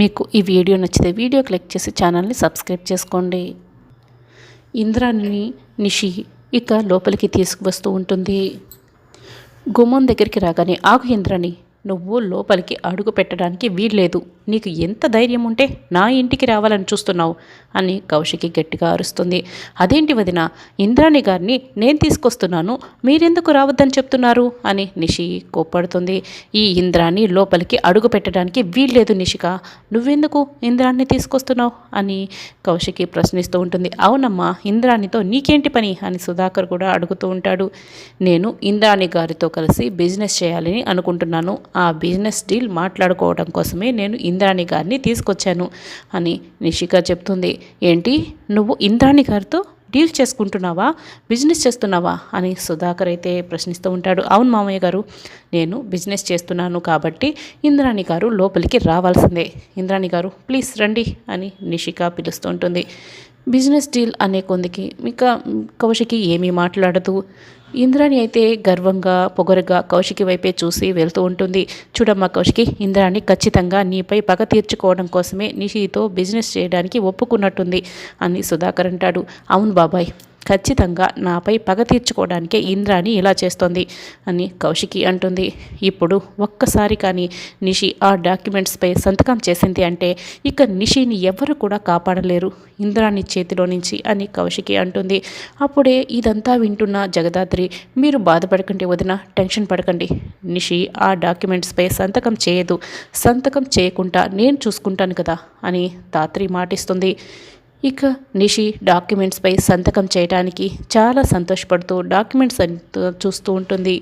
మీకు ఈ వీడియో నచ్చితే వీడియో క్లిక్ చేసి ఛానల్ని సబ్స్క్రైబ్ చేసుకోండి. ఇంద్రాణిని నిషి ఇక లోపలికి తీసుకువస్తూ ఉంటుంది. గుమ్మం దగ్గరికి రాగానే ఆగు ఇంద్రాణి నువ్వు లోపలికి అడుగు పెట్టడానికి వీల్లేదు. నీకు ఎంత ధైర్యం ఉంటే నా ఇంటికి రావాలని చూస్తున్నావు అని కౌశికి గట్టిగా అరుస్తుంది. అదేంటి వదిన ఇంద్రాణి గారిని నేను తీసుకొస్తున్నాను. మీరెందుకు రావద్దని చెప్తున్నారు? అని నిషి కోప్పడుతుంది. ఈ ఇంద్రాణి లోపలికి అడుగు పెట్టడానికి వీల్లేదు నిషిక. నువ్వెందుకు ఇంద్రాన్ని తీసుకొస్తున్నావు? అని కౌశికి ప్రశ్నిస్తూ ఉంటుంది. అవునమ్మా ఇంద్రాణితో నీకేంటి పని? అని సుధాకర్ కూడా అడుగుతూ ఉంటాడు. నేను ఇంద్రాణి గారితో కలిసి బిజినెస్ చేయాలని అనుకుంటున్నాను. ఆ బిజినెస్ డీల్ మాట్లాడుకోవడం కోసమే నేను ఇంద్రాణి గారిని తీసుకొచ్చాను అని నిషిక చెప్తుంది. ఏంటి? నువ్వు ఇంద్రాణి గారితో డీల్ చేసుకుంటున్నావా? బిజినెస్ చేస్తున్నావా? అని సుధాకర్ అయితే ప్రశ్నిస్తూ ఉంటాడు. అవును మామయ్య గారు నేను బిజినెస్ చేస్తున్నాను కాబట్టి ఇంద్రాణి గారు లోపలికి రావాల్సిందే. ఇంద్రాణి గారు ప్లీజ్ రండి అని నిషిక పిలుస్తూ ఉంటుంది. బిజినెస్ డీల్ అనే కొందికి ఇంకా కౌశికి ఏమీ మాట్లాడదు. ఇంద్రాణి అయితే గర్వంగా పొగరుగా కౌశికి వైపే చూసి వెళ్తూ ఉంటుంది. చూడమ్మా కౌశికి ఇంద్రాణి ఖచ్చితంగా నీపై పగ తీర్చుకోవడం కోసమే నిషితో బిజినెస్ చేయడానికి ఒప్పుకున్నట్టుంది అని సుధాకర్ అంటాడు. అవును బాబాయ్. ఖచ్చితంగా నాపై పగ తీర్చుకోవడానికే ఇంద్రాని ఇలా చేస్తోంది అని కౌశికి అంటుంది. ఇప్పుడు ఒక్కసారి కానీ నిషి ఆ డాక్యుమెంట్స్పై సంతకం చేసింది అంటే ఇక నిషిని ఎవరు కూడా కాపాడలేరు. ఇంద్రాని చేతిలో నుంచి అని కౌశికి అంటుంది. అప్పుడే ఇదంతా వింటున్న జగదాత్రి మీరు బాధపడకండి వదిన టెన్షన్ పడకండి. నిషి ఆ డాక్యుమెంట్స్పై సంతకం చేయదు. సంతకం చేయకుండా నేను చూసుకుంటాను కదా అని ధాత్రి మాటిస్తుంది. ఇక నిషి డాక్యుమెంట్స్పై సంతకం చేయడానికి చాలా సంతోషపడుతూ డాక్యుమెంట్స్ చూస్తూ ఉంటుంది.